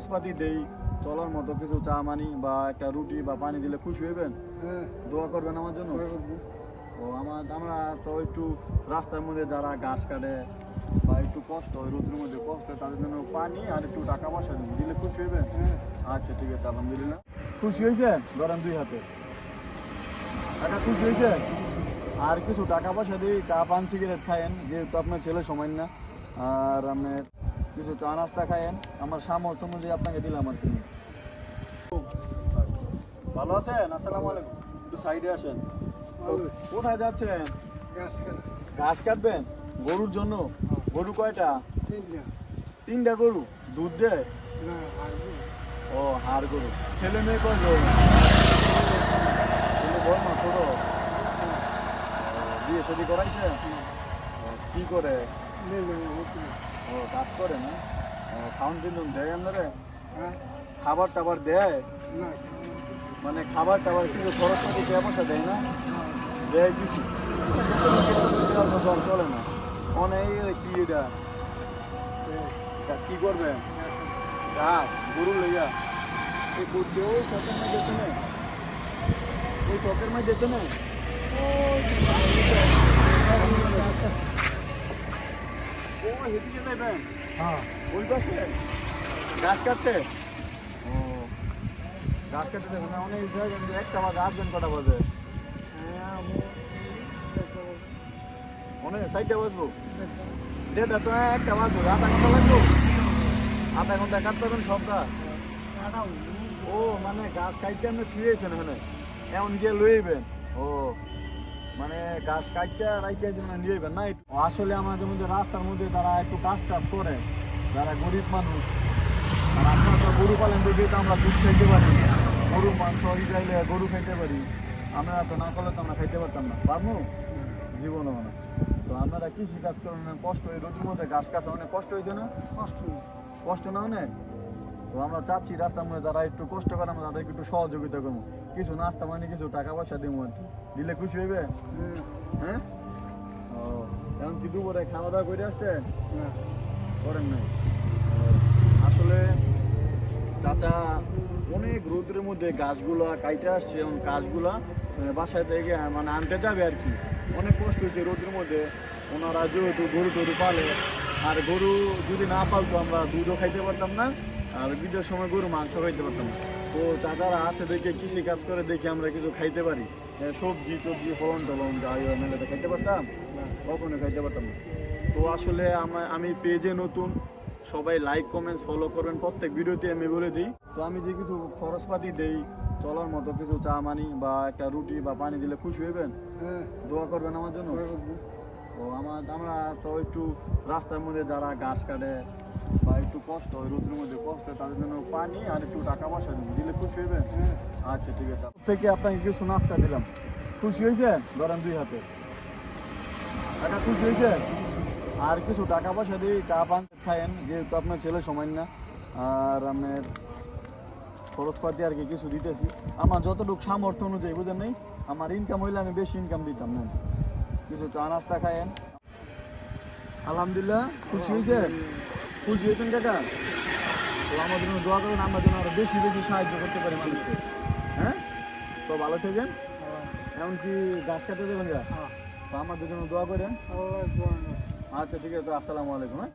খরচপাতি দেই চলার মতো কিছু চা মানি বা একটা রুটি বা পানি দিলে খুশি হইবেন? হ্যাঁ। দোয়া করবেন আমার জন্য? ও আমার আমরা তো একটু রাস্তার মধ্যে যারা ঘাস কাটে বা একটু কষ্ট হয় রোদের মধ্যে কষ্ট হয় তাদের জন্য পানি আর একটু টাকা পয়সা দিন দিলে খুশি হইবেন? হ্যাঁ। আচ্ছা ঠিক আছে আলহামদুলিল্লাহ। খুশি হয়েছে ধরেন দুই হাতে। টাকা খুশি হয়েছে আর কিছু টাকা পয়সা দিই চা পান সিগারেট খায়েন যেহেতু আপনার ছেলে সময় না আর আপনার কিছু চা নাস্তা খায়েন, আমার সামর্থ্য অনুযায়ী আপনাকে দিলাম আর কি। ভালো আছেন? আসসালামু আলাইকুম। একটু সাইডে আসেন। কোথায় যাচ্ছেন? ঘাস কাটবেন? গরুর জন্য? গরু কয়টা? তিনটা গরু? দুধ দেয়? ও, হাড় গরু। ছেলে মেয়ে ছেলে বল না ছোট? বিয়ে শাদি করাইছে? কি করে? ও কাজ করে না। খাওয়ান কিন্তু দেয় আপনারে? হ্যাঁ? খাবার টাবার দেয়? মানে খাবার টাবার কিছু খরচ পাতি দেয় দেয় না? দেয় কিছু। চলে না। অনেক কি এটা? কি করবে? ঘাস গরু লইয়া। এই করতে ওই চকের মধ্যে যেতে নেই ওই চকের মধ্যে যেতে নেই ও হেঁটে যাবেন হ্যাঁ। ওই পাশে? ঘাস কাটতে? ও। ঘাস কাটতে দেখুন অনেক জায়গায় কিন্তু একটা কটা বাজে। অনেক সাইডে বাজবো। দেড়টা তো একটা বাজবো আধা ঘণ্টা লাগবো। আধা ঘণ্টা কাটতে পারবেন সবটা। ও মানে গাছ কাটতে আপনি শুয়েছেন এখানে। এমন গিয়ে লইবেন। ও। মানে গাছ কাটতে রাইতে জন্য নিয়েবেন না আসলে আমাদের মধ্যে রাস্তার মধ্যে তারা একটু কাজ টাজ করে। যারা গরিব মানুষ আর আপনারা তো গরু পালন দেখে তো আমরা দুধ খাইতে পারি। গরু মাংস ই গরু খাইতে পারি। আমরা তো না করলে তো আমরা খাইতে পারতাম না। পারব জীবনও না। তো আপনারা কৃষি কাজ করেন কষ্ট এই রোদের মধ্যে ঘাস কাটা অনেক কষ্ট হয়েছে না? কষ্ট কষ্ট না অনেক তো আমরা চাচ্ছি রাস্তার মধ্যে যারা একটু কষ্ট করে আমরা তাদেরকে একটু সহযোগিতা করব। কিছু নাস্তা মানে কিছু টাকা পয়সা দিব আর কি। দিলে খুশি হইবে? হ্যাঁ? ও এখন কি দুপুরে খাওয়া দাওয়া করে আসছে? না। করেন নাই। ও, আসলে চাচা অনেক রোদের মধ্যে গাছগুলা কাইটে আসছে এবং গাছগুলা বাসায় থেকে মানে আনতে যাবে আর কি। অনেক কষ্ট হচ্ছে রোদের মধ্যে। ওনারা যেহেতু গরু টরু পালে আর গরু যদি না পালতো আমরা দুধও খাইতে পারতাম না। আর বিদের সময় গরু মাংস খাইতে পারতাম তো চাচারা আসে দেখে কৃষি কাজ করে দেখে আমরা কিছু খাইতে পারি। সবজি টবজি ফলন টলন যাই মেলাতে খাইতে পারতাম কখনো খাইতে পারতাম না। তো আসলে আমা- আমি পেজে নতুন সবাই লাইক কমেন্টস ফলো করবেন। প্রত্যেক ভিডিওতে আমি বলে দিই। তো আমি যে কিছু খরচপাতি দেই চলার মতো কিছু চা মানি বা একটা রুটি বা পানি দিলে খুশি হইবেন? হ্যাঁ। দোয়া করবেন আমার জন্য? ও আমার আমরা তো একটু রাস্তার মধ্যে যারা ঘাস কাটে একটু কষ্ট মধ্যে কষ্ট তাদের জন্য পানি আর একটু টাকা পয়সা দিলে খুশি আচ্ছা ঠিক আছে। থেকে আপনাকে কিছু নাস্তা দিলাম। খুশি হয়েছে ধরেন দুই হাতে। টাকা খুশি হয়েছে আর কিছু টাকা পয়সা দিয়ে চা পান যেহেতু আপনার ছেলে সময় না। আর আপনার খরচপাতি আর কি কিছু দিতেছি। আমার যতটুকু সামর্থ্য অনুযায়ী, বুঝেন নেই? আমার ইনকাম হইলে আমি বেশি ইনকাম দিতাম না কিছু চা নাস্তা খায়েন। আলহামদুলিল্লাহ, খুশি হয়েছে খুশি দিয়েছেন কাকা? তো আমার জন্য দোয়া করুন আমরা যেন আরও বেশি বেশি সাহায্য করতে পারি মানুষকে। হ্যাঁ? তো ভালো থাকেন। এমনকি গাছ কাটতে দেবেন গা। হ্যাঁ। তো আমাদের জন্য দোয়া করেন। আচ্ছা ঠিক আছে তো আসসালামু আলাইকুম হ্যাঁ?